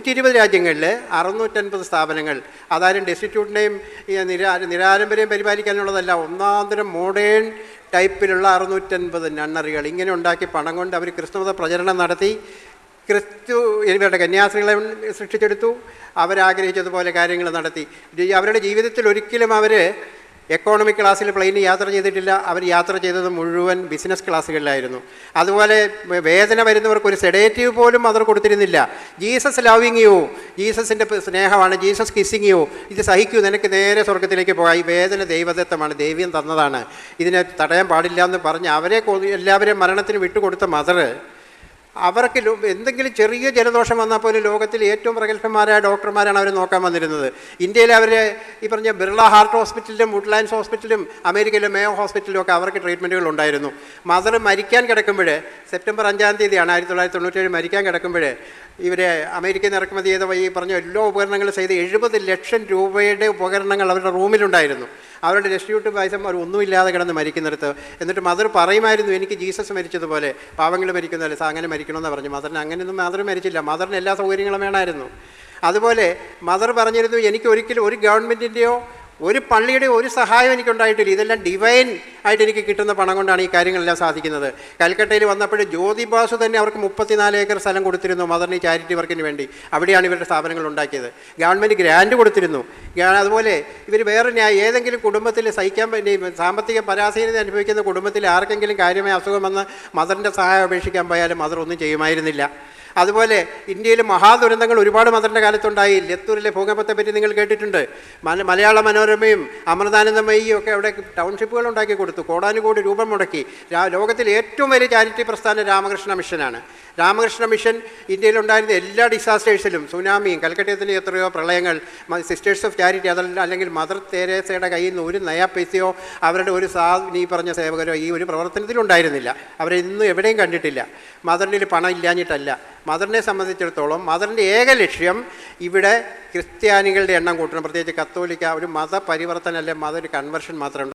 നൂറ്റി ഇരുപത് രാജ്യങ്ങളിൽ അറുന്നൂറ്റൻപത് സ്ഥാപനങ്ങൾ അതായത് ഡെസ്റ്റിറ്റ്യൂട്ടിനെയും ഈ നിരാ നിരാലംബരെയും പരിപാലിക്കാനുള്ളതല്ല ഒന്നാന്തരം മോഡേൺ ടൈപ്പിലുള്ള അറുന്നൂറ്റൻപത് നണ്ണറികൾ. ഇങ്ങനെ ഉണ്ടാക്കി പണം കൊണ്ട് അവർ ക്രിസ്തുമത പ്രചരണം നടത്തി. ക്രിസ്തു ഇവരുടെ കന്യാസ്ത്രീകളെ സൃഷ്ടിച്ചെടുത്തു. അവരാഗ്രഹിച്ചതുപോലെ കാര്യങ്ങൾ നടത്തി. അവരുടെ ജീവിതത്തിൽ ഒരിക്കലും അവർ എക്കോണമിക് ക്ലാസ്സിൽ പ്ലെയിനിൽ യാത്ര ചെയ്തിട്ടില്ല. അവർ യാത്ര ചെയ്തത് മുഴുവൻ ബിസിനസ് ക്ലാസ്സുകളിലായിരുന്നു അതുപോലെ വേദന വരുന്നവർക്ക് ഒരു സെഡേറ്റീവ് പോലും അവർ കൊടുത്തിരുന്നില്ല. ജീസസ് ലവിങ് യു ജീസസിന്റെ സ്നേഹമാണ്. ജീസസ് കിസ്സിങ് യു ഇത് സഹിക്കൂ. നിനക്ക് നേരെ സ്വർഗത്തിലേക്ക് പോകാം. ഈ വേദന ദൈവദത്തമാണ്. ദൈവ്യം തന്നതാണ്. ഇതിനെ തടയാൻ പാടില്ല എന്ന് പറഞ്ഞ് അവരെ എല്ലാവരെയും മരണത്തിന് വിട്ടുകൊടുത്ത മദർ അവർക്ക് എന്തെങ്കിലും ചെറിയ ജലദോഷം വന്നാൽ പോലും ലോകത്തിൽ ഏറ്റവും പ്രഗത്ഭന്മാരായ ഡോക്ടർമാരാണ് അവർ നോക്കാൻ വന്നിരുന്നത്. ഇന്ത്യയിൽ അവർ ഈ പറഞ്ഞ ബിർള ഹാർട്ട് ഹോസ്പിറ്റലിലും വുഡ്ലാൻഡ്സ് ഹോസ്പിറ്റലിലും അമേരിക്കയിലെ മേയോ ഹോസ്പിറ്റലിലും ഒക്കെ അവർക്ക് ട്രീറ്റ്മെന്റുകൾ ഉണ്ടായിരുന്നു. മദർ മരിക്കാൻ കിടക്കുമ്പോൾ സെപ്റ്റംബർ അഞ്ചാം തീയതിയാണ് ആയിരത്തി തൊള്ളായിരത്തി തൊണ്ണൂറ്റേഴ് മരിക്കാൻ കിടക്കുമ്പോൾ ഇവരെ അമേരിക്കയിൽ നിന്ന് ഇറക്കുമതി ചെയ്ത ഈ പറഞ്ഞ എല്ലാ ഉപകരണങ്ങളും ചെയ്ത് എഴുപത് ലക്ഷം രൂപയുടെ ഉപകരണങ്ങൾ അവരുടെ റൂമിലുണ്ടായിരുന്നു. അവരുടെ രക്ഷയൂട്ട് പൈസം അവർ ഒന്നുമില്ലാതെ കിടന്ന് മരിക്കുന്നിടത്ത്. എന്നിട്ട് മദർ പറയുമായിരുന്നു എനിക്ക് ജീസസ് മരിച്ചതുപോലെ പാവങ്ങൾ മരിക്കുന്നതല്ലേ അങ്ങനെ മരിക്കണമെന്ന് പറഞ്ഞു. മദറിന് അങ്ങനെയൊന്നും മദർ മരിച്ചില്ല. മദറിന് എല്ലാ സൗകര്യങ്ങളും വേണമായിരുന്നു. അതുപോലെ മദർ പറഞ്ഞിരുന്നു എനിക്ക് ഒരിക്കലും ഒരു ഗവൺമെന്റിന്റെയോ ഒരു പള്ളിയുടെ ഒരു സഹായം എനിക്കുണ്ടായിട്ടില്ല. ഇതെല്ലാം ഡിവൈൻ ആയിട്ട് എനിക്ക് കിട്ടുന്ന പണം കൊണ്ടാണ് ഈ കാര്യങ്ങളെല്ലാം സാധിക്കുന്നത്. കൽക്കട്ടയിൽ വന്നപ്പോൾ ജ്യോതി ബാസു തന്നെ അവർക്ക് മുപ്പത്തിനാല് ഏക്കർ സ്ഥലം കൊടുത്തിരുന്നു മദറിന് ചാരിറ്റി വർക്കിന് വേണ്ടി. അവിടെയാണ് ഇവരുടെ സ്ഥാപനങ്ങൾ ഉണ്ടാക്കിയത്. ഗവൺമെന്റ് ഗ്രാൻഡ് കൊടുത്തിരുന്നു. അതുപോലെ ഇവർ വേറെ ന്യായ ഏതെങ്കിലും കുടുംബത്തിൽ സഹിക്കാൻ വേണ്ടി സാമ്പത്തിക പരാധീനത അനുഭവിക്കുന്ന കുടുംബത്തിൽ ആർക്കെങ്കിലും കാര്യമായ അസുഖം വന്ന് മദറിന്റെ സഹായം അപേക്ഷിക്കാൻ പോയാലും മദർ ഒന്നും ചെയ്യുമായിരുന്നില്ല. അതുപോലെ ഇന്ത്യയിൽ മഹാദുരന്തങ്ങൾ ഒരുപാട് മദറിന്റെ കാലത്തുണ്ടായി. ലത്തൂരിലെ ഭൂകമ്പത്തെ പറ്റി നിങ്ങൾ കേട്ടിട്ടുണ്ട്. മലയാള മനോരമയും അമൃതാനന്ദമയും ഒക്കെ അവിടെ ടൗൺഷിപ്പുകൾ ഉണ്ടാക്കി കൊടുത്തു. കോടാനുകോടി രൂപം മുടക്കി. ലോകത്തിൽ ഏറ്റവും വലിയ ചാരിറ്റി പ്രസ്ഥാനം രാമകൃഷ്ണ മിഷനാണ്. രാമകൃഷ്ണ മിഷൻ ഇന്ത്യയിലുണ്ടായിരുന്ന എല്ലാ ഡിസാസ്റ്റേഴ്സിലും സുനാമിയും കൽക്കട്ടയത്തിന്റെ എത്രയോ പ്രളയങ്ങൾ സിസ്റ്റേഴ്സ് ഓഫ് ചാരിറ്റി അതല്ല അല്ലെങ്കിൽ മദർ തേരേസയുടെ കയ്യിൽ നിന്ന് ഒരു നയാ പൈസയോ അവരുടെ ഒരു സാ നീ പറഞ്ഞ സേവകരോ ഈ ഒരു പ്രവർത്തനത്തിലുണ്ടായിരുന്നില്ല. അവരെ ഇന്നും എവിടെയും കണ്ടിട്ടില്ല. മദറിന്റെ പണം ഇല്ലാഞ്ഞിട്ടല്ല. മദറിനെ സംബന്ധിച്ചിടത്തോളം മദറിന്റെ ഏക ലക്ഷ്യം ഇവിടെ ക്രിസ്ത്യാനികളുടെ എണ്ണം കൂട്ടണം. പ്രത്യേകിച്ച് കത്തോലിക്ക ഒരു മതപരിവർത്തനം അല്ലെങ്കിൽ അല്ലെ മത ഒരു കൺവെർഷൻ മാത്രം.